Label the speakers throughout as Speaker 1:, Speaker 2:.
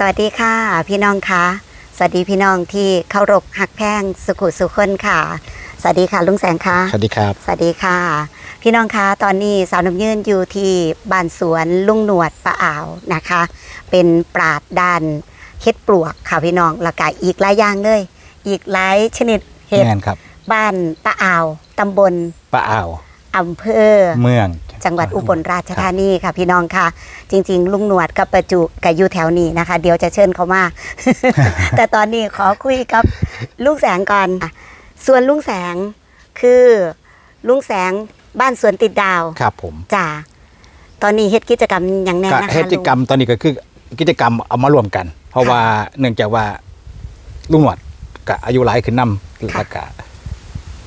Speaker 1: สวัสดีค่ะ พี่น้องคะสวัสดีพี่น้องที่เคารพหักแพงสุขุสุคนค่ะ สวัสดีค่ะลุงแสงค่ะ
Speaker 2: สวัสดีครับ
Speaker 1: สวัสดีค่ะ พี่น้องคะตอนนี้สาวน้ำยืนอยู่ที่บ้านสวนลุงหนวดปะอ่าวนะคะ เป็นปราดด้านเฮ็ดปลวกค่ะพี่น้องแล้วก็อีกหลายอย่างเลย อีกหลายชนิดเห็ด
Speaker 2: แม่นครับ
Speaker 1: บ้านปะอ่าวตำบล
Speaker 2: ปะอ่าว
Speaker 1: อำเภอ
Speaker 2: เมือง
Speaker 1: จังหวัดอุบลราชธานีค่ะพี่น้องค่ะ จริง ๆ ลุงหนวดกับประจุกับอยู่แถวนี้นะคะ เดี๋ยวจะเชิญเขามา แต่ตอนนี้ขอคุยกับลุงแสงก่อนส่วนลุงแสงคือลุงแสงบ้านสวนติดดาว
Speaker 2: ครับผม
Speaker 1: จ้าตอนนี้เฮ็ดกิจกรรมอย่างแน่
Speaker 2: ก็
Speaker 1: นะคะ
Speaker 2: กิจกรรมตอนนี้ก็คือกิจกรรมเอามารวมกัน เพราะ
Speaker 1: ค่ะ
Speaker 2: ว่าเนื่องจากว่าลุงหนวดก็อายุหลายขึ้นนำ
Speaker 1: ค่ะ
Speaker 2: แล้วก็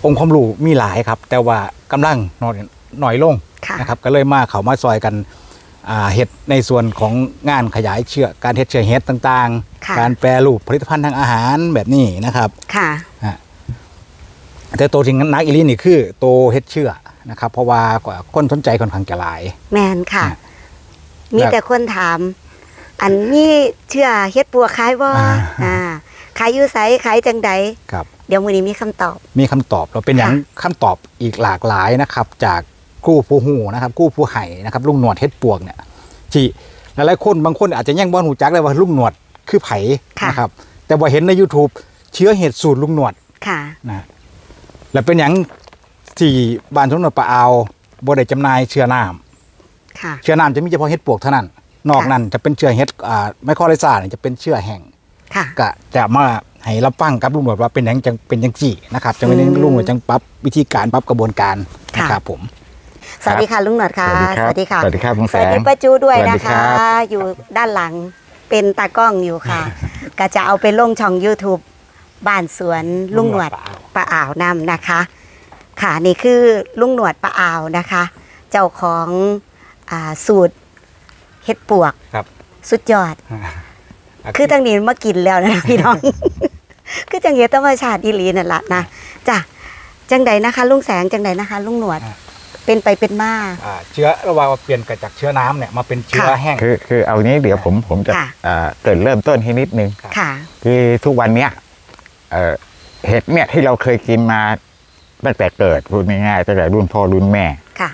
Speaker 2: องค์ความรู้มีหลายครับ แต่ว่ากำลังน้อยหน่อยลง
Speaker 1: ค่ะ
Speaker 2: นะครับก็เลยมาเขามาซอยกันอ่าเฮ็ดในส่วนของงานขยายเชื้อการเฮ็ดเชื้อเฮ็ดต่าง
Speaker 1: ค่ะ
Speaker 2: ๆการแปรรูปผลิตภัณฑ์ทางอาหารแบบนี้นะครับ
Speaker 1: ค่ะ
Speaker 2: ฮะแต่ตัวที่นักอีหลีนี่คือโตวเฮ็ดเชื่อนะครับ เพราะว่าคนสนใจค่อนข้างจะหลาย
Speaker 1: แมนค่ะ
Speaker 2: อะ
Speaker 1: มีแต่คนถาม อันนี้เชื่อเฮ็ดปัวขายบ่
Speaker 2: อ่า
Speaker 1: อ่าขายอยู่ไสขายจังใด
Speaker 2: ครับ
Speaker 1: เดี๋ยวมื้อนี้มีคำตอบ
Speaker 2: มีคำตอบเราเป็นอย่าง
Speaker 1: ค่ะ
Speaker 2: คำตอบอีกหลากหลายนะครับ จาก กู้ผู้หูนะครับกู้ผู้ไห่นะครับลุงหนวดเฮ็ดปวกเนี่ยที่หลายๆคนบางคนอาจจะยังบ่หูจักเลยว่าลุงหนวดคือไผ่
Speaker 1: ค่ะ
Speaker 2: นะครับ แต่ว่าเห็นใน YouTube เชื้อเห็ดสูตรลุงหนวด
Speaker 1: ค่ะ
Speaker 2: นะแล้วเป็นอย่างที่บ้านทุนหนวดปะอาวบ่ได้จำหน่ายเชื้อน้ำ
Speaker 1: ค่ะ
Speaker 2: เชื้อน้ำจะมีเฉพาะเห็ดปวกเท่านั้น นอก
Speaker 1: ค่ะ
Speaker 2: นั้นจะเป็นเชื้อเห็ดอ่าไมโครไลซาเนี่ยจะเป็นเชื้อแห้ง
Speaker 1: ค่ะ
Speaker 2: ก็จะมาให้รับฟังกับลุงหนวดว่าเป็นหยังจังเป็นจังจีนะครับจะไม่ได้
Speaker 1: อืม
Speaker 2: ลุงหนวดจังปรับวิธีการปรับกระบวนการ
Speaker 1: ค่ะ
Speaker 2: นะครับผม
Speaker 1: สวัสดีค่ะลุงหนวดค่ะ
Speaker 3: สวัสดีครับ
Speaker 1: ค่ะ
Speaker 3: สวัสดีครับลุง
Speaker 1: ส
Speaker 3: แส
Speaker 1: วัส
Speaker 3: ง
Speaker 1: ดีป้าจูด้วย
Speaker 3: สวัส
Speaker 1: นะ
Speaker 3: ดีครั
Speaker 1: คะ
Speaker 3: บ
Speaker 1: อยู่ด้านหลังเป็นตากล้องอยู่ค่ะ ก็จะเอาไปลงช่อง YouTube บ้านสวนลุงหนวดปะอ่าวนำนะคะ ค่ะนี่คือลุงหนวดปะอ่าวนะคะ เจ้าของอ่าสูตรเฮ็ดปวก
Speaker 2: ครับ
Speaker 1: สุดยอด คือตั้งนี้มากินแล้วนะพี่น้อง คือจังเฮ็ดธรรมชาติอีหลีนั่นละนะจ้ะจังใดนะคะ ลุงแสงจังใดนะคะ ลุงหนวด
Speaker 2: อ่า
Speaker 1: เป็นไปเป็นมา
Speaker 2: อ่าเชื้อระหว่างว่าเปลี่ยนจากเชื้อน้ำเนี่ยมาเป็นเชื้อ
Speaker 1: ค่ะ
Speaker 2: แห้ง
Speaker 3: คือคือเอานี้เดี๋ยวผมผมจะ
Speaker 1: ค่ะ
Speaker 3: เอ่อเกริดเริ่มต้นให้นิดนึง
Speaker 1: ค่ะ
Speaker 3: คือทุกวันเนี้ยเอ่อเห็ดเนี่ยที่เราเคยกินมาตั้งแต่เกิดพูดง่ายๆตั้งแต่รุ่นพ่อรุ่นแม่
Speaker 1: ค่ะ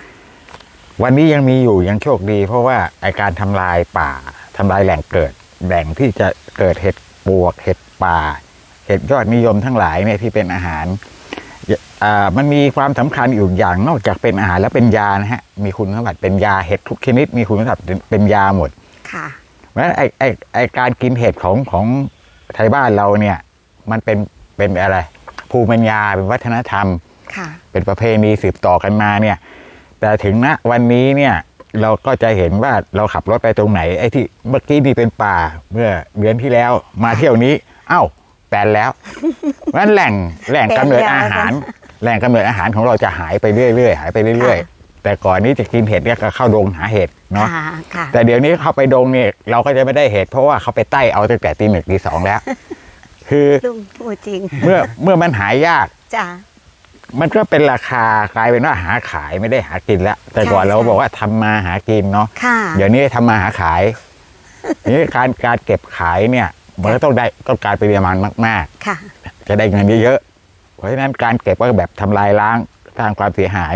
Speaker 3: วันนี้ยังมีอยู่ยังโชคดี เพราะว่าไอการทำลายป่าทำลายแหล่งเกิดแหล่งที่จะเกิดเห็ดปวก เห็ดป่า เห็ดยอดนิยมทั้งหลายเนี่ยที่เป็นอาหาร อ่ามันมีความสำคัญอยู่อย่างนอกจากเป็นอาหารแล้วเป็นยานะฮะมีคุณสมบัติเป็นยาเห็ดทุกชนิด มีคุณสมบัติเป็นยาหมด
Speaker 1: ค่ะ
Speaker 3: เพราะฉะนั้นไอไอไอการกินเห็ดของของไทยบ้านเราเนี่ย มันเป็นเป็นอะไร ภูมิปัญญาเป็นวัฒนธรรม
Speaker 1: ค่ะ
Speaker 3: เป็นประเพณีสืบต่อกันมาเนี่ย แต่ถึงณวันนี้เนี่ยเราก็จะเห็นว่าเราขับรถไปตรงไหนไอ้ที่เมื่อกี้นี่เป็นป่าเมื่อเดือนที่แล้วมาเที่ยวนี้ เอ้า แปลนแล้วเพราะฉะนั้นแหล่งแหล่งกำเนิดอาหาร แหล่งกำเนิดอาหารของเราจะหายไปเรื่อยๆหายไปเรื่อย
Speaker 1: ค่ะ
Speaker 3: ๆแต่ก่อนนี้จะกินเห็ดเนี่ยก็เข้าดงหาเห็ดเนาะ
Speaker 1: ค่ะค่ะ
Speaker 3: แต่เดี๋ยวนี้เข้าไปดงเนี่ยเราก็จะไม่ได้เห็ดเพราะว่าเขาไปไต่เอาตั้งแต่ตีหนึ่งตีสองแล้ว คือ
Speaker 1: ลุงพูดจริง
Speaker 3: เมื่อเมื่อมันหายาก
Speaker 1: จ้ะ
Speaker 3: มันก็เป็นราคากลายเป็นว่าหาขายไม่ได้หากินแล้วแต่ก่อน
Speaker 1: ใช่
Speaker 3: เรา
Speaker 1: ใช่
Speaker 3: บอกว่าทำมาหากินเนาะ
Speaker 1: ค่ะ
Speaker 3: เดี๋ยวนี้ทำมาหาขายนี่การการเก็บขายเนี่ย มันก็ต้องได้ต้องการปริมาณมาก
Speaker 1: ค่ะ
Speaker 3: ๆจะได้เงินเยอะๆเพราะฉะนั้นการเก็บก็แบบทำลายล้างสร้างความเสียหาย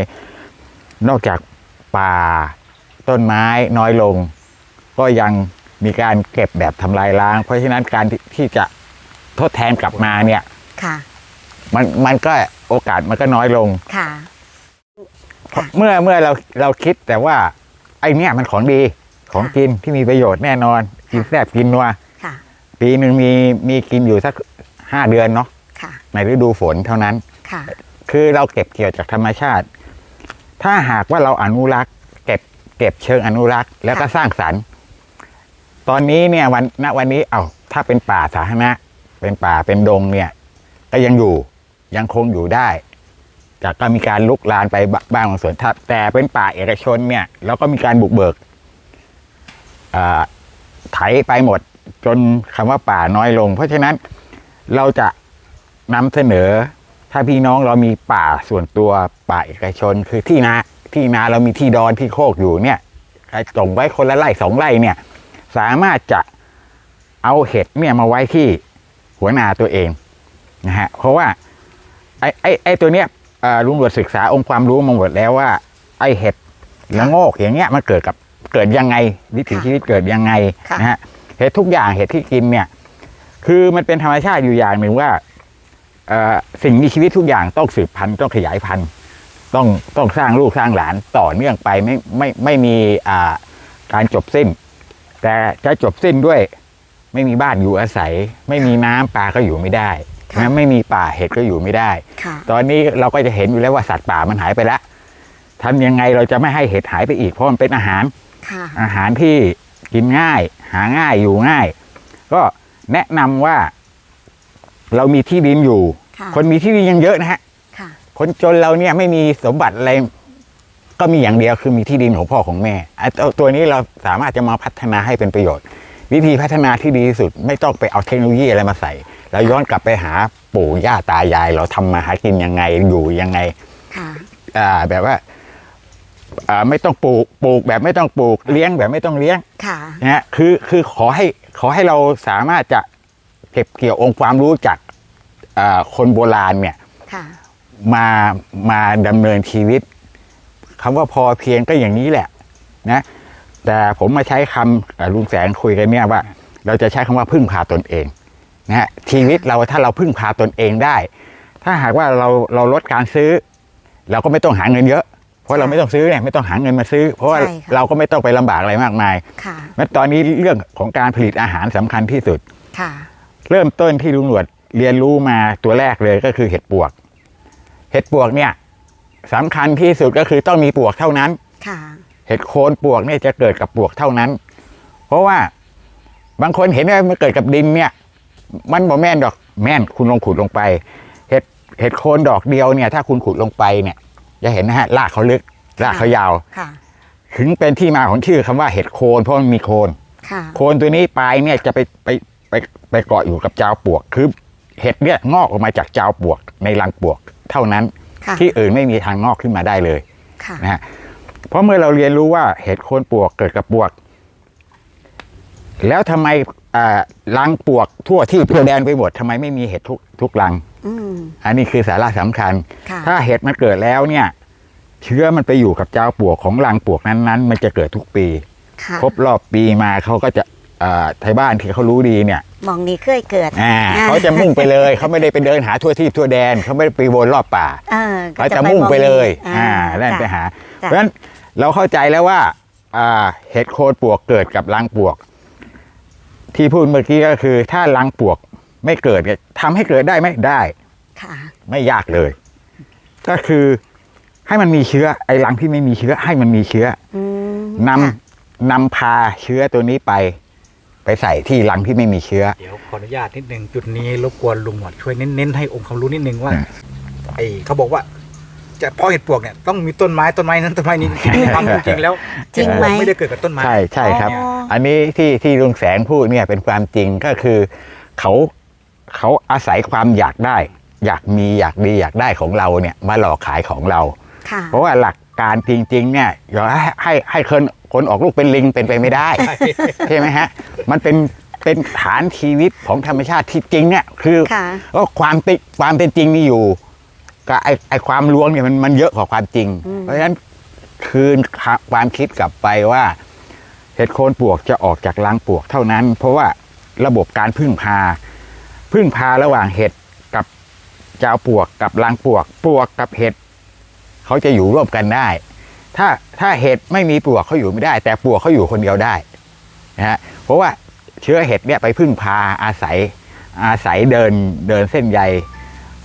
Speaker 3: นอกจากป่าต้นไม้น้อยลง ก็ยังมีการเก็บแบบทำลายล้าง เพราะฉะนั้นการที่ที่จะทดแทนกลับมาเนี่ย
Speaker 1: ค่ะ
Speaker 3: มันมันก็โอกาสมันก็น้อยลง
Speaker 1: ค่ะค่ะ
Speaker 3: เมื่อเมื่อเราเราคิดแต่ว่า ไอเนี้ยมันของดีของ
Speaker 1: ค่ะ
Speaker 3: กินที่มีประโยชน์แน่นอน กินแซ่บกินนัว
Speaker 1: ค่ะ
Speaker 3: ปีหนึ่งมีมีกินอยู่สักห้าเดือนเนาะ
Speaker 1: ค่ะ
Speaker 3: ในฤดูฝนเท่านั้น
Speaker 1: ค่ะ
Speaker 3: คือเราเก็บเกี่ยวจากธรรมชาติ ถ้าหากว่าเราอนุรักษ์เก็บเก็บเชิงอนุรักษ์ แล้วก็
Speaker 1: ค่ะ
Speaker 3: สร้างสรรค์ ตอนนี้เนี่ยวันณวันนี้เอาถ้าเป็นป่าสาธารณะ เป็นป่าเป็นดงเนี่ย ก็ยังอยู่ยังคงอยู่ได้แต่ก็มีการลุกลานไปบบ้างบางส่วนถ้าแต่เป็นป่าเอกชนเนี่ยเราก็มีการบุกเบิกอ่าไถไปหมด จนคำว่าป่าน้อยลง เพราะฉะนั้นเราจะนำเสนอ ถ้าพี่น้องเรามีป่าส่วนตัวป่าเอกชนคือที่นาที่นาเรามีที่ดอนที่โคกอยู่เนี่ยใครส่งไว้คนละไร่สองไร่เนี่ย สามารถจะเอาเห็ดเนี่ยมาไว้ที่หัวนาตัวเองนะฮะเพราะว่าไอ้ไอ้ไอ้ตัวเนี้ยเอ่อลุงหลวดศึกษาองค์ความรู้มาหมดแล้วว่า ไอ้เห็ดละโงกอย่างเงี้ยมันเกิดกับเกิดยังไงวิถี
Speaker 1: ค่ะ
Speaker 3: ชีวิตเกิดยังไง
Speaker 1: ค่ะ
Speaker 3: นะฮะ เห็ดทุกอย่างเห็ดที่กินเนี่ย คือมันเป็นธรรมชาติอยู่อย่างหนึ่งว่าเอ่อสิ่งมีชีวิตทุกอย่างต้องสืบพันธุ์ต้องขยายพันธุ์ต้องต้องสร้างลูกสร้างหลานต่อเนื่องไปไม่ไม่ไม่มีอ่าการจบสิ้น แต่จะจบสิ้นด้วยไม่มีบ้านอยู่อาศัย ไม่มีน้ำปลาก็อยู่ไม่ได้
Speaker 1: ค่ะ
Speaker 3: นะไม่มีป่าเห็ดก็อยู่ไม่ได้
Speaker 1: ค่ะ
Speaker 3: ตอนนี้เราก็จะเห็นอยู่แล้วว่าสัตว์ป่ามันหายไปแล้วทำยังไงเราจะไม่ให้เห็ดหายไปอีกเพราะมันเป็นอาหาร
Speaker 1: ค่ะ
Speaker 3: อาหารที่ กินง่าย หาง่ายอยู่ง่าย ก็แนะนำว่า เรามีที่ดินอยู่
Speaker 1: ค่ะ
Speaker 3: คนมีที่ดินยังเยอะนะฮะ
Speaker 1: ค่ะ
Speaker 3: คนจนเราเนี่ยไม่มีสมบัติอะไรก็มีอย่างเดียวคือมีที่ดินของพ่อของแม่ไอ้ตัวตัวนี้เราสามารถจะมาพัฒนาให้เป็นประโยชน์ วิธีพัฒนาที่ดีที่สุด ไม่ต้องไปเอาเทคโนโลยีอะไรมาใส่เราย้อนกลับไปหาปู่ย่าตายาย เราทำมาหากินยังไงอยู่ยังไง
Speaker 1: ค่ะ
Speaker 3: อ่าแบบว่าอ่า ไม่ต้องปลูกปลูกแบบไม่ต้องปลูกเลี้ยงแบบไม่ต้องเลี้ยง
Speaker 1: ค่ะ
Speaker 3: นะฮะคือคือขอให้ขอให้เราสามารถจะเก็บเกี่ยวองค์ความรู้จากอ่าคนโบราณเนี่ย
Speaker 1: ค่ะ
Speaker 3: มามาดำเนินชีวิตคำว่าพอเพียงก็อย่างนี้แหละนะแต่ผมมาใช้คำเอ่อลุงแสงคุยกันเนี่ยว่า เราจะใช้คำว่าพึ่งพาตนเองนะฮะชีวิตเราถ้าเราพึ่งพาตนเองได้ ถ้าหากว่าเราเราลดการซื้อ เราก็ไม่ต้องหาเงินเยอะ เพราะเราไม่ต้องซื้อเนี่ยไม่ต้องหาเงินมาซื้อ เพราะว่า
Speaker 1: ใช่ค่ะ
Speaker 3: เราก็ไม่ต้องไปลำบากอะไรมากมาย
Speaker 1: ค่ะ
Speaker 3: งั้นตอนนี้เรื่องของการผลิตอาหารสำคัญที่สุด
Speaker 1: ค่ะ
Speaker 3: เริ่มต้นที่ลุงหนวดเรียนรู้มาตัวแรกเลยก็คือเห็ดปวก เห็ดปวกเนี่ยสำคัญที่สุดก็คือต้องมีปวกเท่านั้น
Speaker 1: ค่ะ
Speaker 3: เห็ดโคนปวกเนี่ยจะเกิดกับปวกเท่านั้น เพราะว่าบางคนเห็นว่ามันเกิดกับดินเนี่ย มันบ่แม่นดอกแม่นคุณลองขุดลงไป เห็ดเห็ดโคนดอกเดียวเนี่ย ถ้าคุณขุดลงไปเนี่ย จะเห็นนะฮะรากเขาลึกรากเขายาว
Speaker 1: ค่ะ
Speaker 3: ถึงเป็นที่มาของชื่อคำว่าเห็ดโคนเพราะมันมีโคน
Speaker 1: ค่ะ
Speaker 3: โคนตัวนี้ปลายเนี่ยจะไปไปไปไปเกาะอยู่กับจาวปลวก คือเห็ดเนี่ยงอกออกมาจากจาวปลวก ในรังปลวก เท่านั้น
Speaker 1: ค่ะ
Speaker 3: ที่อื่นไม่มีทางงอกขึ้นมาได้เลย
Speaker 1: ค่ะ
Speaker 3: นะฮะเพราะเมื่อเราเรียนรู้ว่าเห็ดโคนปลวกเกิดกับปลวก แล้วทำไมอ่ารังปลวกทั่วที่ทั่วแดนไปหมดทำไมไม่มีเห็ดทุกทุกรัง
Speaker 1: อืม
Speaker 3: อันนี้คือสาระสำคัญ
Speaker 1: ค่ะ
Speaker 3: ถ้าเห็ดมันเกิดแล้วเนี่ย เชื้อมันไปอยู่กับเจ้าปลวกของรังปลวกนั้นๆ มันจะเกิดทุกปี
Speaker 1: ค่ะ
Speaker 3: ครบรอบปีมาเขาก็จะอ่าไทยบ้านที่เขารู้ดีเนี่ย
Speaker 1: มองนี้เคยเกิด
Speaker 3: อ่า
Speaker 1: อ่า
Speaker 3: เขาจะมุ่งไปเลยเขาไม่ได้ไปเดินหาทั่วที่ทั่วแดนเขาไม่ได้ไปวนรอบป่า
Speaker 1: เออก็
Speaker 3: เขาจะ
Speaker 1: ไป
Speaker 3: มุ่งไปเลย
Speaker 1: ม
Speaker 3: อ่าแล้ว
Speaker 1: จ้ะ
Speaker 3: ไปหา
Speaker 1: จ้ะ
Speaker 3: เพราะฉะนั้นเราเข้าใจแล้วว่าอ่าเห็ดโคนปลวกเกิดกับรังปลวก ที่พูดเมื่อกี้ก็คือถ้ารังปลวก ไม่เกิดเนี่ยทำให้เกิดได้ไหมได้
Speaker 1: ค่ะ
Speaker 3: ไม่ยากเลย ก็คือให้มันมีเชื้อ ไอ้รังที่ไม่มีเชื้อ ให้มันมีเชื้อ
Speaker 1: อืม
Speaker 3: นำ
Speaker 1: ค่ะ
Speaker 3: นำพาเชื้อตัวนี้ไป ไปใส่ที่รังที่ไม่มีเชื้อ
Speaker 2: เดี๋ยวขออนุญาตนิดนึงจุดนี้รบกวนลุงหนวดช่วยเน้นๆให้องค์ความรู้นิดนึงว่า
Speaker 3: อ่า
Speaker 2: ไอ้เขาบอกว่า จะเพาะเห็ดปวกเนี่ยต้องมีต้นไม้ต้นไม้นั้นต้นไม้นี้ความจริงแล้ว
Speaker 1: จริงไหม
Speaker 2: เห็ดปวกไม่ได้เกิดกับต้นไม้
Speaker 3: ใช่ใช่ครับ
Speaker 1: อ๋อ
Speaker 3: อันนี้ที่ที่ลุงแสงพูดเนี่ยเป็นความจริงก็คือ เขา เขาอาศัยความอยากได้ อยากมีอยากดีอยากได้ของเราเนี่ยมาหลอกขายของเรา
Speaker 1: ค่ะ
Speaker 3: เพราะว่าหลักการจริง ๆ เนี่ยอย่าให้ให้ให้คนคนออกลูกเป็นลิงเป็นไปไม่ได้ใช่ไหมฮะมันเป็นเป็นฐานชีวิตของธรรมชาติที่จริงเนี่ยคือ
Speaker 1: ค่ะ
Speaker 3: ก็ความติความเป็นจริงมีอยู่กับไอไอความลวงเนี่ยมันมันเยอะกว่าความจริง
Speaker 1: อืม
Speaker 3: เพราะฉะนั้นคืนความคิดกลับไปว่าเห็ดโคนปลวกจะออกจากรังปลวกเท่านั้น เพราะว่าระบบการพึ่งพา พึ่งพาระหว่างเห็ดกับเจ้าปวกกับรังปวก ปวกกับเห็ดเขาจะอยู่ร่วมกันได้ ถ้าถ้าเห็ดไม่มีปวกเขาอยู่ไม่ได้ แต่ปวกเขาอยู่คนเดียวได้นะฮะเพราะว่าเชื้อเห็ดเนี่ยไปพึ่งพาอาศัยอาศัยเดินเดินเส้นใย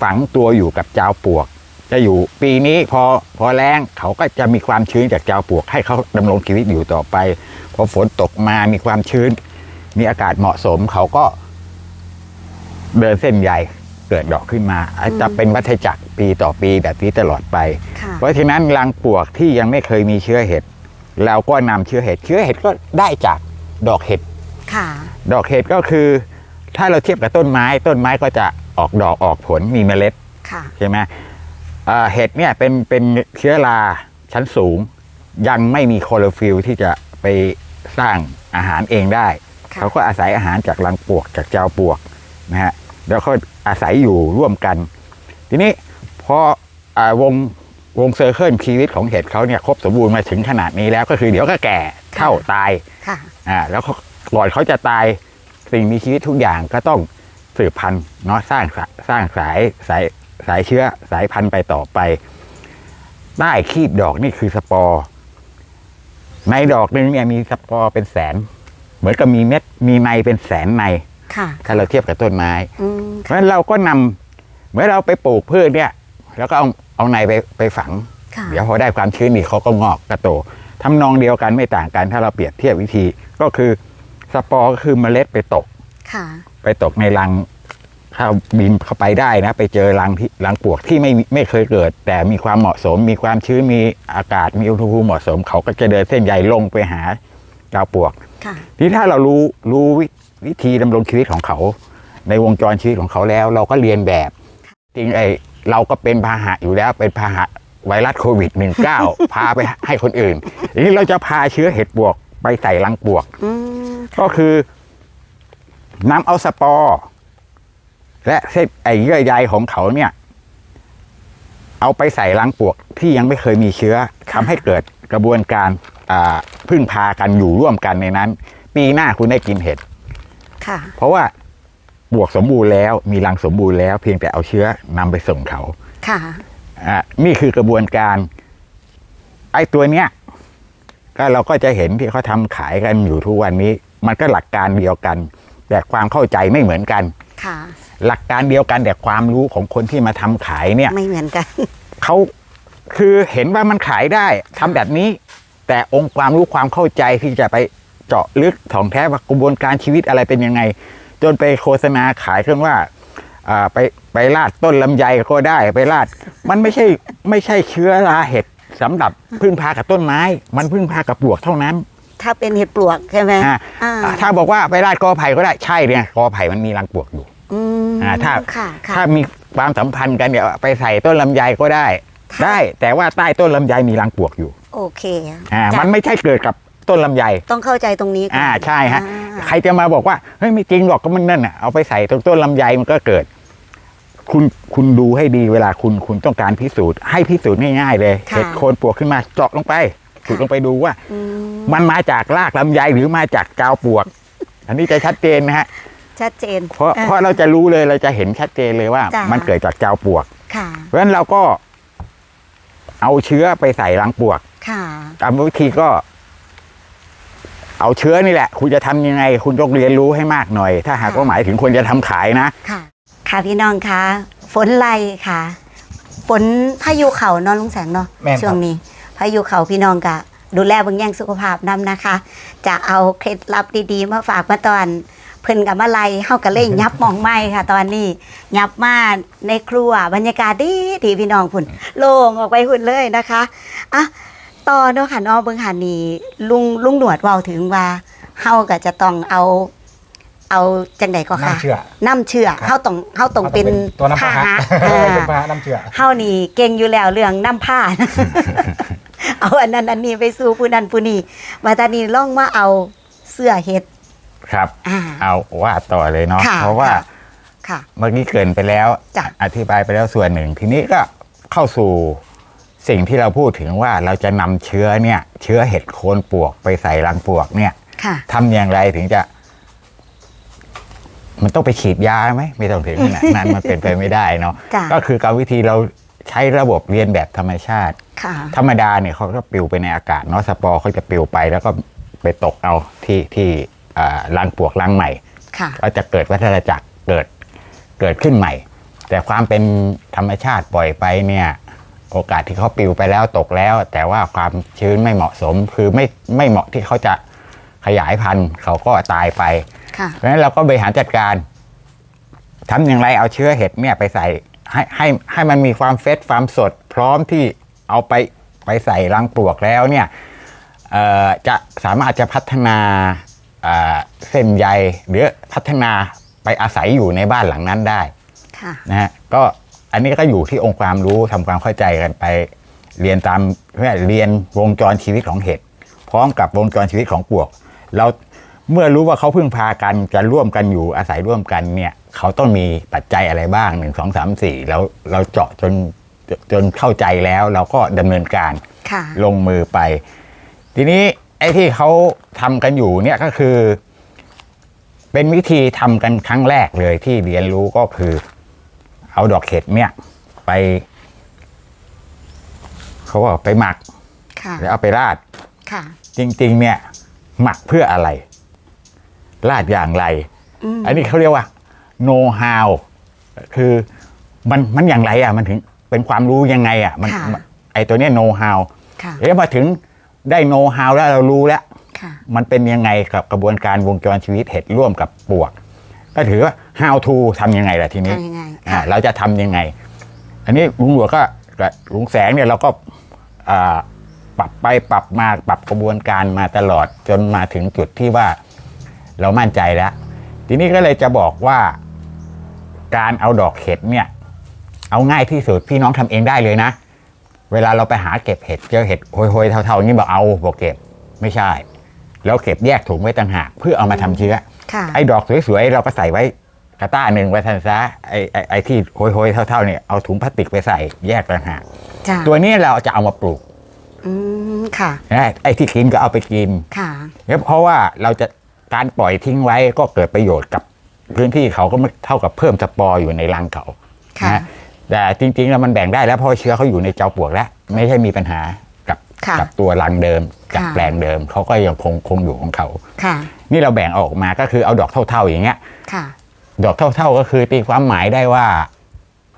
Speaker 3: ฝังตัวอยู่กับเจ้าปวก จะอยู่ปีนี้พอพอแรงเขาก็จะมีความชื้นจากเจ้าปวก ให้เขาดำรงชีวิตอยู่ต่อไปพอฝนตกมามีความชื้น มีอากาศเหมาะสมเขาก็ เดินเส้นใยเกิดดอกขึ้นมาอาจจะเป็นวัฏจักรปีต่อปีแบบนี้ตลอดไป
Speaker 1: ค่ะ
Speaker 3: เพราะฉะนั้นรังปลวกที่ยังไม่เคยมีเชื้อเห็ดเราก็นำเชื้อเห็ดเชื้อเห็ดก็ได้จากดอกเห็ด
Speaker 1: ค่ะ
Speaker 3: ดอกเห็ดก็คือ ถ้าเราเทียบกับต้นไม้ต้นไม้ก็จะออกดอกออกผลมีเมล็ด
Speaker 1: ค่ะ
Speaker 3: ใช่ไหมเอ่อเห็ดเนี่ยเป็นเป็นเชื้อราชั้นสูง ยังไม่มีโคลอโรฟิลที่จะไปสร้างอาหารเองได้
Speaker 1: ค่ะ
Speaker 3: เขาก็อาศัยอาหารจากรังปลวกจากเจ้าปลวก นะฮะแล้วก็อาศัยอยู่ร่วมกัน ทีนี้พออาวงวงเซอร์เคิลชีวิตของเห็ดเขาเนี่ยครบสมบูรณ์มาถึงขนาดนี้แล้วก็คือเดี๋ยวก็แก่เท่าตาย
Speaker 1: ค่ะ
Speaker 3: อ่าแล้วเขาก่อนเขาจะตายสิ่งมีชีวิตทุกอย่างก็ต้องสืบพันธุ์เนาะสร้างสาสร้างสายสายสายเชื้อสายพันธุ์ไปต่อไป ใต้คีบดอกนี่คือสปอร์ในดอกหนึงเนี่ยมีสปอร์เป็นแสน เหมือนกับมีเม็ดมีในเป็นแสนใน
Speaker 1: ค่ะ
Speaker 3: ถ้าเราเทียบกับต้นไม้
Speaker 1: อืม
Speaker 3: เพราะฉะนั้นเราก็นำเมื่อเราไปปลูกพืชเนี่ย แล้วก็เอาเอาในไปไปฝัง
Speaker 1: ค่ะ
Speaker 3: เดี๋ยวพอได้ความชื้นนี่เขาก็งอกกระโตทำนองเดียวกันไม่ต่างกัน ถ้าเราเปรียบเทียบวิธีก็คือสปอร์ก็คือเมล็ดไปตก
Speaker 1: ค่ะ
Speaker 3: ไปตกในรังถ้าบินเข้าไปได้นะ ไปเจอรังที่รังปลวกที่ไม่มีไม่เคยเกิด แต่มีความเหมาะสม มีความชื้นมีอากาศมีอุณหภูมิเหมาะสม เขาก็จะเดินเส้นใยลงไปหาดาวปลวก
Speaker 1: ค่ะ
Speaker 3: ที่ถ้าเรารู้รู้ วิวิธีดำรงชีวิตของเขา ในวงจรชีวิตของเขาแล้ว เราก็เรียนแบบ จริงไอเราก็เป็นพาหะอยู่แล้วเป็นพาหะไวรัสโควิด -19 พาไปให้คนอื่นทีนี้เราจะพาเชื้อเห็ดปวกไปใส่รังปวก
Speaker 1: อืม
Speaker 3: ก็คือนำเอาสปอร์ และเส้นไอเยื่อใยของเขาเนี่ย เอาไปใส่รังปวกที่ยังไม่เคยมีเชื้อทำให้เกิดกระบวนการอ่าพึ่งพากันอยู่ร่วมกันในนั้น ปีหน้าคุณได้กินเห็ด
Speaker 1: ค่ะ
Speaker 3: เพราะว่าบวกสมบูรณ์แล้วมีรังสมบูรณ์แล้ว เพียงแต่เอาเชื้อนำไปส่งเขา
Speaker 1: ค่ะ
Speaker 3: อะนี่คือกระบวนการ ไอ้ตัวเนี้ยก็เราก็จะเห็นที่เขาทำขายกันอยู่ทุกวันนี้ มันก็หลักการเดียวกัน แต่ความเข้าใจไม่เหมือนกัน
Speaker 1: ค่ะ
Speaker 3: หลักการเดียวกันแต่ความรู้ของคนที่มาทำขายเนี่ย
Speaker 1: ไม่เหมือนกัน
Speaker 3: เขาคือเห็นว่ามันขายได้ทำแบบนี้ แต่องค์ความรู้ความเข้าใจที่จะไป เจาะลึกถ่องแท้ว่ากระบวนการชีวิตอะไรเป็นยังไง จนไปโฆษณาขายกันว่าอ่าไปไปลาดต้นลำไยก็ได้ไปลาด มันไม่ใช่ไม่ใช่เชื้อราเห็ดสำหรับพึ่งพากับต้นไม้ มันพึ่งพากับปลวกเท่านั้น
Speaker 1: ถ้าเป็นเห็ดปลวกใช่ไหม
Speaker 3: อ่า
Speaker 1: อ่า
Speaker 3: อ่าถ้าบอกว่าไปลาดกอไผ่ก็ได้ใช่เนี่ยกอไผ่มันมีรังปลวกอยู่
Speaker 1: อืม
Speaker 3: อ่าถ้า
Speaker 1: ค่ะค่ะ
Speaker 3: ถ้ามีความสัมพันธ์กันเนี่ยไปใส่ต้นลำไยก็ได้
Speaker 1: ค่ะ
Speaker 3: ได้แต่ว่าใต้ต้นลำไยมีรังปลวกอยู่
Speaker 1: โอเค
Speaker 3: อ่า
Speaker 1: จ้ะ
Speaker 3: มันไม่ใช่เกิดกับ ต้นลำไย
Speaker 1: ต้องเข้าใจตรงนี้ก่อน
Speaker 3: อ่าใช่ฮะ
Speaker 1: อ่า
Speaker 3: ใครจะมาบอกว่าเฮ้ยไม่จริงหรอกก็มันนั่นน่ะเอาไปใส่ตรงต้นลำไยมันก็เกิด คุณคุณดูให้ดีเวลาคุณคุณต้องการพิสูจน์ให้พิสูจน์ง่ายๆเลย
Speaker 1: ค่ะ
Speaker 3: เห็ดโคนปลวกขึ้นมาเจาะลงไปขุดลงไปดูว่า
Speaker 1: อืม
Speaker 3: มันมาจากรากลำไยหรือมาจากกาวปลวก อันนี้จะชัดเจนนะฮะ
Speaker 1: ชัดเจน
Speaker 3: เพราะ
Speaker 1: อ่
Speaker 3: เพราะเราจะรู้เลยเราจะเห็นชัดเจนเลยว่า
Speaker 1: จ้ะ
Speaker 3: มันเกิดจากกาวปลวก
Speaker 1: ค่ะ
Speaker 3: เพราะฉะนั้นเราก็เอาเชื้อไปใส่รังปลวก
Speaker 1: ค่ะ
Speaker 3: ตามวิธีก็ เอาเชื้อนี่แหละ คุณจะทำยังไง คุณต้องเรียนรู้ให้มากหน่อย ถ้าหากว่าหมายถึงคนจะทำขายนะ
Speaker 1: ค่ะ ค่ะพี่น้องคะฝนไล่ค่ะ ฝนพายุเขาเนอนลุงแสงเนาะ
Speaker 2: แม่นครับ
Speaker 1: ช่วงนี้พายุเขาพี่น้องกะดูแลเบางแย่งสุขภาพนำนะคะ จะเอาเคล็ดลับดีๆ มาฝากมาตอนเพิ่นกับมาไล่เฮาก็เลยยับหมองไม้ค่ะ ตอนนี้ยับมาในครัวบรรยากาศดีดีพี่น้องพุ่นโล่งออกไปพุ่นเลยนะคะอะ ต่อเนาะค่ะเน้องเบิ่งหันนี่ลุงลุงหนวดเว้าถึงว่าเฮาก็จะต้องเอา เอาจังไดก็ค่ะ
Speaker 2: น้ำเชื่อ
Speaker 1: น้ำเชื่อ
Speaker 2: ครับ
Speaker 1: เฮาต้องเฮาต้องเป็น
Speaker 2: ตัวน้ำพาหะ
Speaker 1: อ่า
Speaker 2: เป็นพาหะน้ำเชื่อ
Speaker 1: เฮานี่เก่งอยู่แล้วเรื่องน้ำผ้าเอาอันนั้นอันนี้ไปสู่ผู้นั้นผู้นี้มาตอนนี้ล่องมาเอาเสื้อเฮ็ด
Speaker 3: ครับ
Speaker 1: อ่า
Speaker 3: เอาว่าต่อเลยเนาะ
Speaker 1: ค่ะ
Speaker 3: เพราะว่า
Speaker 1: ค่ะค่ะ
Speaker 3: เมื่อกี้เกรินไปแล้ว
Speaker 1: จ้ะ
Speaker 3: อธิบายไปแล้วส่วนหนึ่ง ทีนี้ก็เข้าสู่ สิ่งที่เราพูดถึงว่าเราจะนำเชื้อเนี่ย เชื้อเห็ดโคนปลวกไปใส่รังปลวกเนี่ย
Speaker 1: ค่ะ
Speaker 3: ทำอย่างไรถึงจะ มันต้องไปฉีดยาไหมไม่ต้องถึงขนาดนั้น มันเป็นไปไม่ได้เนาะ
Speaker 1: จ้ะ
Speaker 3: ก็คือกรรมวิธีเราใช้ระบบเรียนแบบธรรมชาติ
Speaker 1: ค่ะ
Speaker 3: ธรรมดาเนี่ยเขาก็ปลิวไปในอากาศเนาะสปอร์เขาจะปลิวไปแล้วก็ไปตกเอาที่ที่อ่ารังปลวกรังใหม่
Speaker 1: ค่ะ
Speaker 3: ก็จะเกิดวัฏจักรเกิดเกิดขึ้นใหม่ แต่ความเป็นธรรมชาติปล่อยไปเนี่ย โอกาสที่เขาปลิวไปแล้วตกแล้ว แต่ว่าความชื้นไม่เหมาะสม คือไม่ไม่เหมาะที่เขาจะขยายพันธุ์เขาก็ตายไป
Speaker 1: ค่ะ
Speaker 3: เพราะฉะนั้นเราก็บริหารจัดการทำอย่างไรเอาเชื้อเห็ดเนี่ยไปใส่ให้ให้ให้มันมีความเฟรชความสด พร้อมที่เอาไปไปใส่รังปลวกแล้วเนี่ยเอ่อจะสามารถจะพัฒนาเอ่อเส้นใยหรือพัฒนาไปอาศัยอยู่ในบ้านหลังนั้นได้
Speaker 1: ค่ะ
Speaker 3: นะฮะก็ อันนี้ก็อยู่ที่องค์ความรู้ทำความเข้าใจกันไป เรียนตามเรียกเรียนวงจรชีวิตของเห็ดพร้อมกับวงจรชีวิตของปลวก เราเมื่อรู้ว่าเขาพึ่งพากันจะร่วมกันอยู่อาศัยร่วมกันเนี่ย เขาต้องมีปัจจัยอะไรบ้างหนึ่งสองสามสี่แล้วเราเจาะจนจนจนเข้าใจแล้วเราก็ดำเนินการ
Speaker 1: ค่ะ
Speaker 3: ลงมือไป ทีนี้ไอ้ที่เขาทำกันอยู่เนี่ยก็คือ เป็นวิธีทำกันครั้งแรกเลยที่เรียนรู้ก็คือ เอาดอกเห็ดเนี่ยไป เขาบอกไปหมัก
Speaker 1: ค่ะ
Speaker 3: แล้วเอาไปราด
Speaker 1: ค่ะ
Speaker 3: จริง ๆ เนี่ย หมักเพื่ออะไร ราดอย่างไร
Speaker 1: อืม
Speaker 3: อันนี้เขาเรียกว่า know how คือมันมันอย่างไรอะ มันถึงเป็นความรู้ยังไงอะ มัน
Speaker 1: ค่ะ
Speaker 3: มันไอตัวเนี้ย know how
Speaker 1: ค่ะ
Speaker 3: เอ๊ะมาถึงได้ know how แล้วเรารู้แล้ว
Speaker 1: ค่ะ
Speaker 3: มันเป็นยังไงกับกระบวนการวงจรชีวิตเห็ดร่วมกับปวก ก็ถือว่า how to ทำยังไงล่ะทีนี้
Speaker 1: ทำยังไง
Speaker 3: อ่า
Speaker 1: ค่ะ
Speaker 3: เราจะทำยังไง อันนี้ลุงหลวงก็กับลุงแสงเนี่ยเราก็อ่าปรับไปปรับมาปรับกระบวนการมาตลอดจนมาถึงจุดที่ว่าเรามั่นใจแล้ว ทีนี้ก็เลยจะบอกว่าการเอาดอกเห็ดเนี่ย เอาง่ายที่สุดพี่น้องทำเองได้เลยนะ เวลาเราไปหาเก็บเห็ดเจอเห็ดโหยๆเท่าๆนี้บอกเอาบอกเก็บไม่ใช่ แล้วเก็บแยกถุงไว้ต่างหาก เพื่อเอามาทำเชื้อ
Speaker 1: ค่ะ
Speaker 3: ไอ้ดอกสวยๆเราก็ใส่ไว้ กระต้าหนึ่งไว้ทันซะไอ้ไอ้ไอ้ที่โหยๆเท่าๆเนี่ยเอาถุงพลาสติกไปใส่แยกต่างหาก
Speaker 1: จ้ะ
Speaker 3: ตัวนี้เราจะเอามาปลูก
Speaker 1: อืมค่ะ
Speaker 3: นะไอ้ที่กินก็เอาไปกิน
Speaker 1: ค่ะ
Speaker 3: เนี่ยเพราะว่าเราจะการปล่อยทิ้งไว้ก็เกิดประโยชน์กับพื้นที่เขาก็ไม่เท่ากับเพิ่มสปอร์อยู่ในรังเขา
Speaker 1: ค่ะ
Speaker 3: นะแต่จริงๆแล้วมันแบ่งได้แล้วเพราะเชื้อเขาอยู่ในเจ้าปลวกแล้ว ไม่ใช่มีปัญหากับ
Speaker 1: ค่ะ
Speaker 3: กับตัวรังเดิมกับ
Speaker 1: ค่ะ
Speaker 3: แปลงเดิมเขาก็ยังคงคงอยู่ของเขา
Speaker 1: ค่ะ
Speaker 3: นี่เราแบ่งออกมาก็คือเอาดอกเท่าๆอย่างเงี้ย
Speaker 1: ค่ะ
Speaker 3: ดอกเท่า ๆก็คือตีความหมายได้ว่า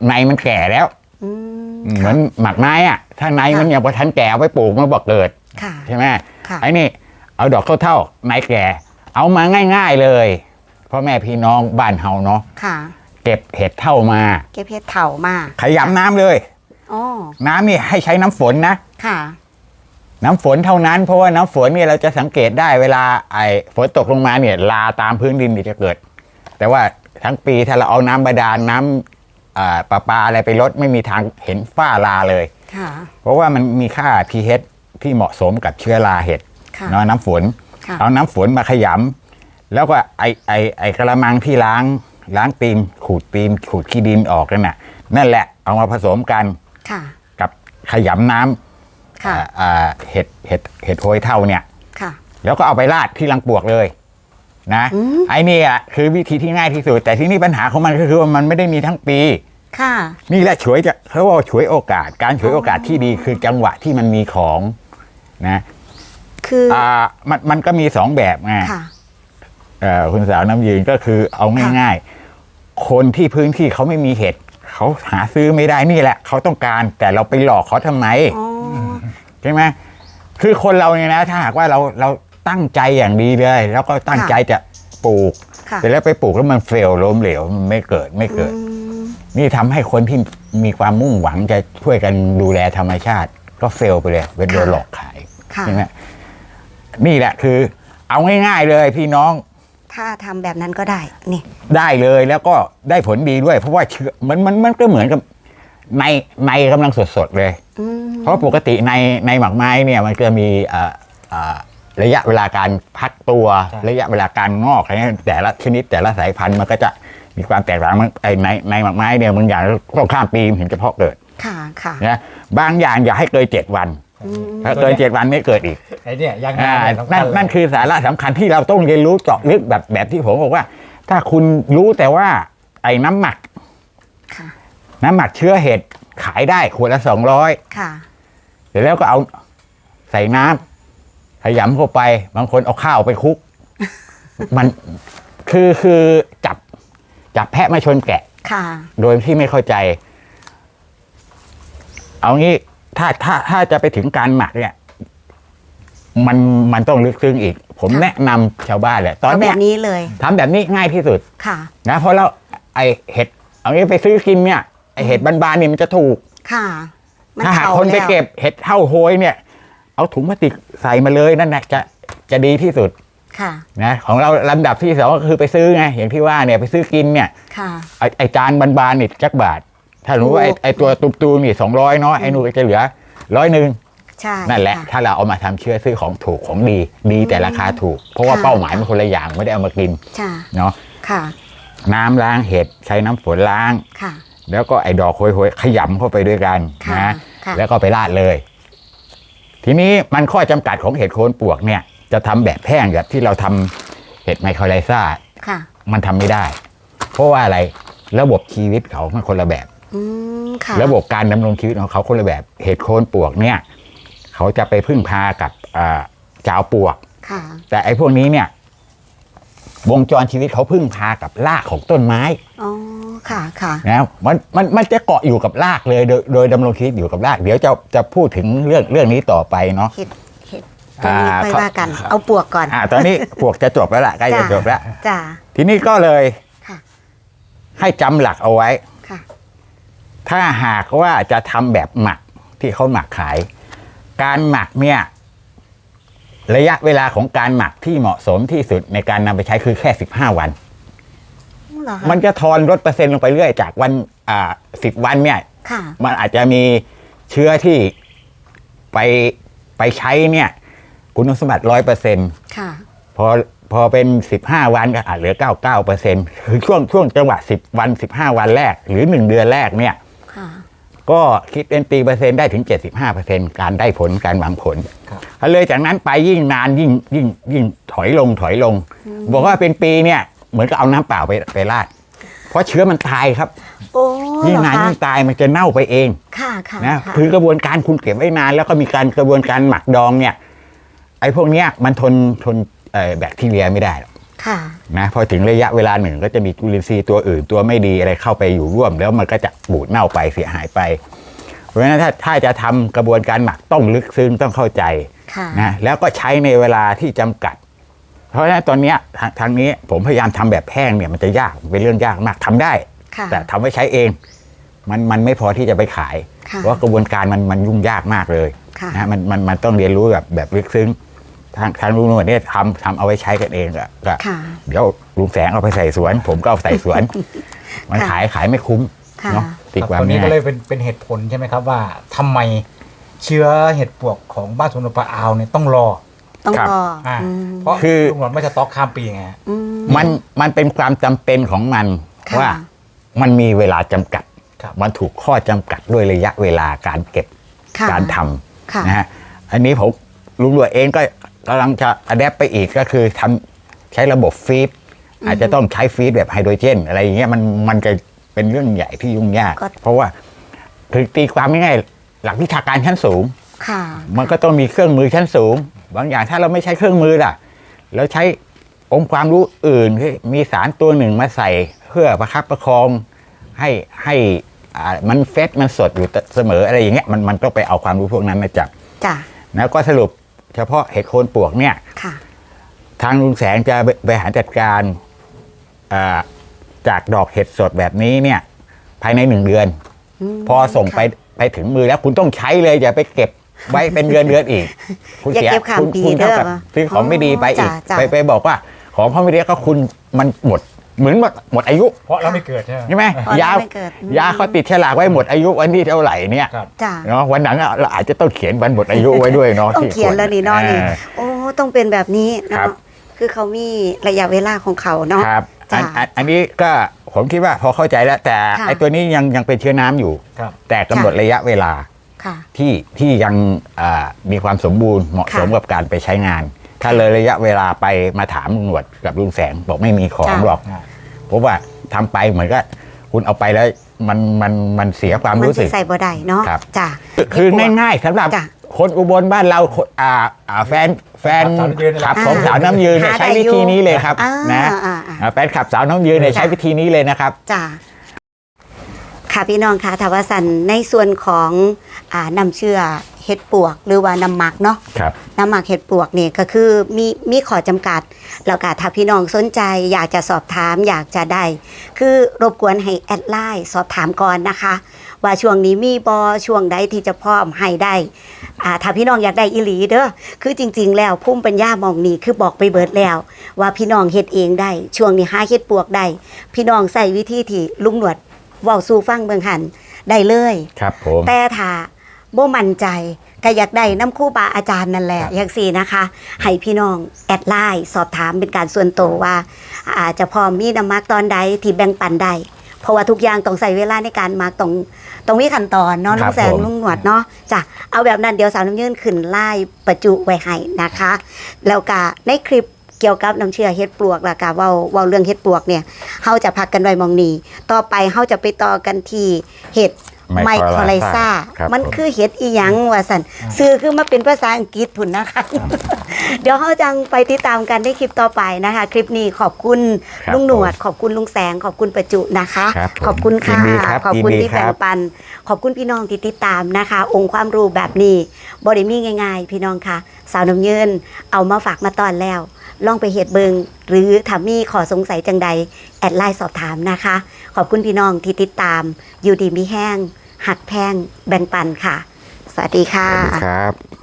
Speaker 3: ในมันแก่แล้ว
Speaker 1: อืม
Speaker 3: เหมือนหมักไม้อะถ้าในมันยังพอทันแก่เอาไปปลูกมันบอกเกิด
Speaker 1: ค่ะ
Speaker 3: ใช่ไหม
Speaker 1: ค่ะ
Speaker 3: ไอ้นี่เอาดอกเท่าๆในแก่ เอามาง่ายๆเลยพ่อแม่พี่น้องบ้านเฮาเนาะ
Speaker 1: ค่ะ
Speaker 3: เก็บเห็ดเท่ามา
Speaker 1: เก็บเพชรเถามา
Speaker 3: ขยำน้ำเลย
Speaker 1: อ๋อ
Speaker 3: น้ำนี่ให้ใช้น้ำฝนนะ
Speaker 1: ค่ะ
Speaker 3: น้ำฝนเท่านั้น เพราะว่าน้ำฝนเนี่ยเราจะสังเกตได้เวลาไอ้ฝนตกลงมาเนี่ยลาตามพื้นดินนี่จะเกิด แต่ว่า ทั้งปีถ้าเราเอาน้ำบาดาลน้ำอ่าประปาอะไรไปลดไม่มีทางเห็นฝ้าลาเลย
Speaker 1: ค่ะ
Speaker 3: เพราะว่ามันมีค่า pH ที่เหมาะสมกับเชื้อราเห็ด
Speaker 1: ค่ะ
Speaker 3: เนาะน้ำฝน
Speaker 1: ค่ะ
Speaker 3: เอาน้ำฝนมาขยำแล้วก็ไอไอไอกระมังที่ล้างล้างตีนขูดตีนขูดขี้ดินออกนั่นน่ะนั่นแหละเอามาผสมกัน
Speaker 1: ค่ะ
Speaker 3: กับขยำน้ำ
Speaker 1: ค่ะ
Speaker 3: อ่าอ่าเห็ดเห็ดเห็ดโหยเท่าเนี่ย
Speaker 1: ค่ะ
Speaker 3: แล้วก็เอาไปราดที่รังปวกเลย นะ
Speaker 1: อืม
Speaker 3: ไอ้นี่อะคือวิธีที่ง่ายที่สุด แต่ที่นี่ปัญหาของมันก็คือว่ามันไม่ได้มีทั้งปี
Speaker 1: ค่ะ
Speaker 3: นี่แหละฉวยจะเขาว่าฉวยโอกาส การฉวยโอกาสที่ดีคือจังหวะที่มันมีของนะ
Speaker 1: คืออ
Speaker 3: อ่ามันมันก็มีสองแบบไง
Speaker 1: ค่ะ
Speaker 3: เอ่อคุณสาวน้ำยืนก็คือเอาง่าย ๆ คนที่พื้นที่เขาไม่มีเห็ดเขาหาซื้อไม่ได้นี่แหละ เขาต้องการแต่เราไปหลอกเขาทำไม
Speaker 1: อ๋อ
Speaker 3: ใช่ไหมคือคนเราเนี่ยนะ ถ้าหากว่าเราเรา ตั้งใจอย่างดีเลย แล้วก็ตั้งใจจะปลูก
Speaker 1: ค่ะ
Speaker 3: แต่แล้วไปปลูกแล้วมันเฟลล้มเหลวมันไม่เกิดไม่เกิด
Speaker 1: อืม
Speaker 3: นี่ทำให้คนที่มีความมุ่งหวังจะช่วยกันดูแลธรรมชาติ ก็เฟลไปเลยเป็นโดนหลอกขาย
Speaker 1: ค่ะ
Speaker 3: ใช่ไหมนี่แหละคือ เอาง่ายๆเลยพี่น้อง
Speaker 1: ถ้าทำแบบนั้นก็ได้ นี่
Speaker 3: ได้เลยแล้วก็ได้ผลดีด้วย เพราะว่าเชื้อมันมันมันก็เหมือนกับในในกำลังสดๆเลย
Speaker 1: อืม
Speaker 3: เพราะปกติในในหมากไม้เนี่ยมันจะมีเอ่อเอ่อ ระยะเวลาการพักตัว
Speaker 2: ใช่
Speaker 3: ระยะเวลาการงอกอะไรเงี้ยแต่ละชนิดแต่ละสายพันธุ์มันก็จะมีความแตกต่างมันไอในในหมากไม้เนี่ยบางอย่างต้องข้ามปีมันถึงจะเพาะเกิด
Speaker 1: ค่ะค่ะ
Speaker 3: นะบางอย่างอย่าให้เกินเจ็ดวัน
Speaker 1: อืม
Speaker 3: ถ้าเกินเจ็ดวันไม่เกิดอีก
Speaker 2: ไอ้เนี่ยยัง
Speaker 3: อ่า
Speaker 2: เนี่ยสำคั
Speaker 3: นั่
Speaker 2: ญ
Speaker 3: น
Speaker 2: เลย
Speaker 3: นั่นคือสาระสำคัญที่เราต้องเรียนรู้เจาะลึกแบบแบบที่ผมบอกว่า ถ้าคุณรู้แต่ว่าไอ้น้ำหมัก
Speaker 1: ค่ะ
Speaker 3: น้ำหมักเชื้อเห็ดขายได้ขวดละสองร้อย
Speaker 1: ค่ะ
Speaker 3: เสร็จแล้วก็เอาใส่น้ำ ขยำเข้าไป บางคนเอาข้าวไปคลุก มันคือคือจับจับแพะมาชนแกะ
Speaker 1: ค่ะ
Speaker 3: โดยที่ไม่เข้าใจ เอางี้ถ้าถ้าถ้าจะไปถึงการหมักเนี่ย มันมันต้องลึกซึ้งอีก ผม
Speaker 1: ค่ะ
Speaker 3: แนะนำชาวบ้านเลยตอน
Speaker 1: เอาแบ
Speaker 3: เนี้ย
Speaker 1: บนี้เลย
Speaker 3: ทำแบบนี้ง่ายที่สุด
Speaker 1: ค่ะ
Speaker 3: นะเพราะเราไอเห็ด เอางี้ไปซื้อกินเนี่ยไอเห็ดบานๆเนี่ยมันจะถูก
Speaker 1: ค่ะ มัน
Speaker 3: ถ้าหาก
Speaker 1: เผา
Speaker 3: คนไป
Speaker 1: แล้ว
Speaker 3: เก็บเห็ดเท่าโหยเนี่ย เอาถุงพลาสติกใส่มาเลยนั่นแหละจะจะดีที่สุด
Speaker 1: ค่ะ
Speaker 3: นะของเราลำดับที่สองก็คือไปซื้อไงอย่างที่ว่าเนี่ยไปซื้อกินเนี่ย
Speaker 1: ค่ะ
Speaker 3: ไอไอจานบานๆนี่จักบาท ถ้ารู้ว่าไอ
Speaker 1: ถูก
Speaker 3: ไอตัวตุบตูนี่สองร้อยเนาะไอหนูก็จะเหลือร้อยหนึ่ง
Speaker 1: ใช่
Speaker 3: นั่นแหละ
Speaker 1: ค่
Speaker 3: ถ้าเราเอามาทำเชื้อซื้อของถูกของดี ดีแต่ราคาถูก เพราะว่า
Speaker 1: ค่ะ
Speaker 3: เป้าหมายมันคนละอย่างไม่ได้เอามากิน
Speaker 1: ใช่
Speaker 3: เนาะ
Speaker 1: ค่ะ
Speaker 3: น้ำล้างเห็ดใช้น้ำฝนล้าง
Speaker 1: ค่ะ
Speaker 3: แล้วก็ไอ้ดอกโหยๆขยำเข้าไปด้วยกัน
Speaker 1: ค่ะ
Speaker 3: นะ
Speaker 1: ค่ะ
Speaker 3: แล้วก็ไปราดเลย ทีนี้มันข้อจำกัดของเห็ดโคนปวกเนี่ย จะทำแบบแห้งแบบที่เราทำเห็ดไมโครไลซ่า
Speaker 1: ค่ะ
Speaker 3: มันทำไม่ได้ เพราะว่าอะไรระบบชีวิตเขามันคนละแบบ
Speaker 1: อืมค่ะ
Speaker 3: ระบบการดำรงชีวิตของเขาคนละแบบเห็ดโคนปวกเนี่ย เขาจะไปพึ่งพากับอ่าจาวปวก
Speaker 1: ค่ะ
Speaker 3: แต่ไอ้พวกนี้เนี่ย วงจรชีวิตเขาพึ่งพากับรากของต้นไม้
Speaker 1: อ๋อค่ะค่ะ
Speaker 3: นะมันมันมันจะเกาะอยู่กับรากเลยโดยโดยดำรงชีวิตอยู่กับราก เดี๋ยวจะจะพูดถึงเรื่องเรื่องนี้ต่อไปเนาะ
Speaker 1: เห็ดเห็ดตรงนี้
Speaker 3: อ่า
Speaker 1: ค่อย
Speaker 3: เขา
Speaker 1: ว่ากัน เอาปวกก่อน
Speaker 3: อ่าตอนนี้ปวกจะจบแล้วล่ะใกล้จะจบแล้ว
Speaker 1: จ้า
Speaker 3: ทีนี้ก็เลย
Speaker 1: ค่ะ
Speaker 3: ให้จำหลักเอาไว้
Speaker 1: ค่ะ
Speaker 3: ถ้าหากว่าจะทำแบบหมักที่เขาหมักขาย การหมักเนี่ย ระยะเวลาของการหมักที่เหมาะสมที่สุดในการนำไปใช้คือแค่ 15 วัน
Speaker 1: เหรอคะ
Speaker 3: มันจะทอนลดเปอร์เซ็นต์ลงไปเรื่อยจากวันอ่าสิบวันเนี่ย
Speaker 1: ค่ะ
Speaker 3: มันอาจจะมีเชื้อที่ไปไปใช้เนี่ย คุณสมบัติร้อยเปอร์เซ็นต์
Speaker 1: ค่ะ
Speaker 3: พอพอเป็นสิบห้าวันก็อาจเหลือเก้าเก้าเปอร์เซ็นต์คือช่วงช่วงจังหวะสิบวันสิบห้าวันแรก หรือหนึ่งเดือนแรกเนี่ย
Speaker 1: ค่ะ
Speaker 3: ก็คิดเป็นตีเปอร์เซ็นต์ได้ถึง 75%การได้ผลการหวังผล
Speaker 2: ครับ
Speaker 3: เลยจากนั้นไปยิ่งนานยิ่งยิ่งยิ่งถอยลงถอยลง บอกว่าเป็นปีเนี่ยเหมือนกับเอาน้ำเปล่าไปไปราดเพราะเชื้อมันตายครับ
Speaker 1: โอ้
Speaker 3: ยิ่งนาน
Speaker 1: เหรอคะ
Speaker 3: ยิ่งตายมันจะเน่าไปเอง
Speaker 1: ค่ะค่ะ
Speaker 3: นะ
Speaker 1: ค่ะ
Speaker 3: คือกระบวนการคุณเก็บไว้นานแล้วก็มีการกระบวนการหมักดองเนี่ย ไอ้พวกเนี้ยมันทนทนเอ่อแบคทีเรียไม่ได้หรอก
Speaker 1: ค่ะ
Speaker 3: นะพอถึงระยะเวลาหนึ่งก็จะมีจุลินทรีย์ตัวอื่นตัวไม่ดีอะไรเข้าไปอยู่ร่วม แล้วมันก็จะบูดเน่าไปเสียหายไป เพราะฉะนั้นถ้าถ้าจะทำกระบวนการหมักต้องลึกซึ้งต้องเข้าใจ
Speaker 1: ค่ะ
Speaker 3: นะแล้วก็ใช้ในเวลาที่จำกัด เพราะฉะนั้นตอนเนี้ยทางทางนี้ผมพยายามทำแบบแห้งเนี่ยมันจะยากเป็นเรื่องยากมากทำได้
Speaker 1: ค่ะ
Speaker 3: แต่ทำไว้ใช้เอง มันมันไม่พอที่จะไปขาย
Speaker 1: ค่ะ
Speaker 3: เพราะว่ากระบวนการมันมันยุ่งยากมากเลย
Speaker 1: ค่ะ
Speaker 3: นะมันมันมันต้องเรียนรู้แบบแบบลึกซึ้ง ทางทางลุงหนวดเนี่ยทำทำเอาไว้ใช้กันเองก็ก็
Speaker 1: ค่ะ
Speaker 3: เดี๋ยวลุงแสงเอาไปใส่สวน ผมก็เอาใส่สวน มัน
Speaker 1: ค่ะ
Speaker 3: ขายขายไม่คุ้ม
Speaker 1: ค่ะ
Speaker 3: เนาะติด
Speaker 2: ครับ
Speaker 3: ความ
Speaker 2: ตัวนี้
Speaker 3: ง่า
Speaker 2: ก็
Speaker 3: ย
Speaker 2: เลยเป็นเป็นเหตุผลใช่ไหมครับว่าทำไมเชื้อเห็ดปวกของบ้านสวนปลาอาวเนี่ยต้องรอ
Speaker 1: ต้อง
Speaker 3: ครับ
Speaker 1: รอ
Speaker 2: อ่า
Speaker 1: อืม
Speaker 2: เพราะ
Speaker 3: คือ
Speaker 2: ลุงหนวดไม่สต็อกข้ามปีไงฮะ
Speaker 1: อืม
Speaker 3: มันมันเป็นความจำเป็นของมัน
Speaker 1: ค่ะ
Speaker 3: ว่ามันมีเวลาจำกัด
Speaker 2: ครับ
Speaker 3: มันถูกข้อจำกัดด้วยระยะเวลาการเก็บ
Speaker 1: ค่ะ
Speaker 3: การท
Speaker 1: ค่ะำ
Speaker 3: นะฮะอันนี้ผมลุงหลวดเองก็ กำลังจะอัดแอปไปอีกก็คือทำใช้ระบบฟีดอาจจะต้องใช้ฟีดแบบไฮโดรเจน อะไรอย่างเงี้ยมันมันจะเป็นเรื่องใหญ่ที่ยุ่งยาก
Speaker 1: ก็
Speaker 3: เพราะว่าคือตีความง่ายๆหลักวิชาการชั้นสูง
Speaker 1: ค่ะ
Speaker 3: มันก็ต้องมีเครื่องมือชั้นสูง บางอย่างถ้าเราไม่ใช้เครื่องมือล่ะ แล้วใช้องค์ความรู้อื่นที่มีสารตัวหนึ่งมาใส่เพื่อประคับประคองให้ให้อ่ามันเฟสมันสดอยู่เสมออะไรอย่างเงี้ยมันมันต้องไปเอาความรู้พวกนั้นมาจับ
Speaker 1: จ้ะ
Speaker 3: แล้วก็สรุป เฉพาะเห็ดโคนปวกเนี่ย
Speaker 1: ค่ะ
Speaker 3: ทางลุงแสงจะบริหารจัดการอ่าจากดอกเห็ดสดแบบนี้เนี่ย ภายในหนึ่งเดือน
Speaker 1: ม
Speaker 3: พอส่งไปไปถึงมือแล้วคุณต้องใช้เลยอย่าไปเก็บไว้เป็นเดือนเดือนอีก คุณ
Speaker 1: อย่าเก็บข้าม
Speaker 3: คุณ
Speaker 1: ปี
Speaker 3: คุณเท่ากับ
Speaker 1: เด้อ
Speaker 3: ซื้อของไม่ดีไปอีก
Speaker 1: จ้ะจ้ะ
Speaker 3: ไปไปบอกว่า ของเขาไม่ดีก็คุณมันหมด เหมือนหมดหมดอายุ
Speaker 2: เพราะเราไม่เกิดใช่ไหม
Speaker 3: ใช่ไหม
Speaker 1: อ๋อแล้ว
Speaker 3: ยา
Speaker 1: ไม่เกิดอืม
Speaker 3: ยาเขาติดฉลากไว้หมดอายุวันที่เท่าไหร่เนี่ย
Speaker 2: ครับ
Speaker 1: จ้ะ
Speaker 3: เนาะวันหลังอะเราอาจจะต้องเขียนวันหมดอายุไว้ด้วยเนาะ
Speaker 1: ต้อง
Speaker 3: ที่
Speaker 1: เขียนแล้วนี่เนาะนี่
Speaker 3: เออ
Speaker 1: โอ้ต้องเป็นแบบนี้
Speaker 3: ครั
Speaker 1: เนาะ
Speaker 3: บ
Speaker 1: คือเขามีระยะเวลาของเขาเนาะ
Speaker 3: ครับอัน
Speaker 1: จ้ะ
Speaker 3: อันอันนี้ก็ผมคิดว่าพอเข้าใจแล้ว แต่
Speaker 1: ค่ะ
Speaker 3: ไอ้ตัวนี้ยังยังเป็นเชื้อน้ำอยู่
Speaker 2: ครับ
Speaker 3: แต่กำหนดระยะเวลา
Speaker 1: ค่ะ
Speaker 3: ที่ที่ยังอ่ามีความสมบูรณ์เหมาะสม
Speaker 1: ค่ะ
Speaker 3: กับการไปใช้งาน ถ้าเลยระยะเวลาไปมาถามลุงหนวดกับลุงแสงบอกไม่มีของ
Speaker 1: จ้ะ
Speaker 3: หรอก
Speaker 2: อ่า
Speaker 3: เพราะว่าทำไปเหมือนก็คุณเอาไปแล้วมันมันมันเสียความ
Speaker 1: มัน
Speaker 3: รู้
Speaker 1: สิ
Speaker 3: สึก
Speaker 1: ใส่บ่ได้เนาะ
Speaker 3: ครับ
Speaker 1: จ้ะ
Speaker 3: คือง่ายๆสำหรับ
Speaker 1: จ้ะ
Speaker 3: คนอุบลบ้านเราคนอ่าอ่าแฟนแฟน
Speaker 2: ครับสาวน้ำยืนนี่แหละ
Speaker 3: ขับของสาวน้ำยืนเนี่ย
Speaker 1: หา
Speaker 3: ใช้
Speaker 1: ได้
Speaker 3: วิ
Speaker 1: อยู่
Speaker 3: ธีนี้เลยครับ
Speaker 1: อ่า
Speaker 3: นะ
Speaker 1: อ่าอ่า
Speaker 3: อ่าแฟนขับสาวน้ำยืนเนี่ย
Speaker 1: จ้ะ
Speaker 3: ใช้วิธีนี้เลยนะครับ
Speaker 1: จ้ะ ค่ะพี่น้องค่ะทวาสันในส่วนของอ่านำเชื่อเห็ดปวก หรือว่าน้ำหมักเนาะ
Speaker 3: ครับ
Speaker 1: น้ำหมักเห็ดปวกเนี่ยก็คือมีมีขอจำกัด แล้วก็ถ้าพี่น้องสนใจอยากจะสอบถามอยากจะได้ คือรบกวนให้แอดไลน์สอบถามก่อนนะคะ ว่าช่วงนี้มีบอช่วงใดที่จะพร้อมให้ได้อ่าถ้าพี่น้องอยากได้อีหลีเด้อคือจริง ๆ แล้วพุ่มปัญญามองนี่คือบอกไปเบิดแล้ว ว่าพี่น้องเฮ็ดเองได้ ช่วงนี้หาเฮ็ดปวกได้ พี่น้องใส่วิธีที่ลุงหนวดเว้าสู่ฟังเบิ่งหันได้เลย
Speaker 3: ครับผม
Speaker 1: แต่ถ้าบ่มั่นใจก็อยากได้น้ำคู่บาอาจารย์นั่นแหละอย่างสี่นะคะให้พี่น้องแอดไลน์สอบถามเป็นการส่วนตัวว่า อาจจะพอมีน้ำมักตอนใดที่แบ่งปันได้เพราะว่าทุกอย่างต้องใส่เวลาในการมักต้องต้องมีขั้นตอนเนาะ
Speaker 3: ค
Speaker 1: ลุ
Speaker 3: รั
Speaker 1: ง
Speaker 3: บ
Speaker 1: แสง
Speaker 3: ผม
Speaker 1: ลุงหนวดเนาะจ้ะเอาแบบนั้นเดี๋ยวสาวน้ำยืนขึ้นไล่ประจุไว้ให้นะคะ แล้วก็ในคลิป เกี่ยวกับน้ำเชื่อเฮ็ดปลวกแล้วก็เว้าเว้าเรื่องเฮ็ดปลวกเนี่ยเฮาจะพักกันไว้หมองนี้ต่อไปเฮาจะไปต่อกันที่เห็ดไมโครไลซ่า
Speaker 3: ครับ
Speaker 1: มัน
Speaker 3: ผม
Speaker 1: คือเห็ดอีหยังว่าสันซื้อคือมาเป็นภาษาอังกฤษพุ่นนะคะ เดี๋ยวเขาจังไปติดตามกันในคลิปต่อไปนะคะ คลิปนี้ขอบคุณ
Speaker 3: ครับ
Speaker 1: ลุงหนวด ขอบคุณลุงแสง ขอบคุณประจุนะคะ
Speaker 3: ครับผม
Speaker 1: ขอบคุณค่ะ
Speaker 3: ยินดีครับ
Speaker 1: ขอบคุณ
Speaker 3: ยินดี
Speaker 1: ที่แบ่ง
Speaker 3: ครับ
Speaker 1: ปัน ขอบคุณพี่น้องที่ติดตามนะคะ องค์ความรู้แบบนี้บริมีง่าย ๆ พี่น้องค่ะ สาวน้ำเยินเอามาฝากมาตอนแล้ว ลองไปเหตุเบิงหรือถามีขอสงสัยจังใด แอดไลน์สอบถามนะคะ ขอบคุณพี่น้องที่ติดตามอยู่ดีมีแห้ง หักแพงแบ่งปันค่ะ สวัสดีค่ะ
Speaker 3: ครับ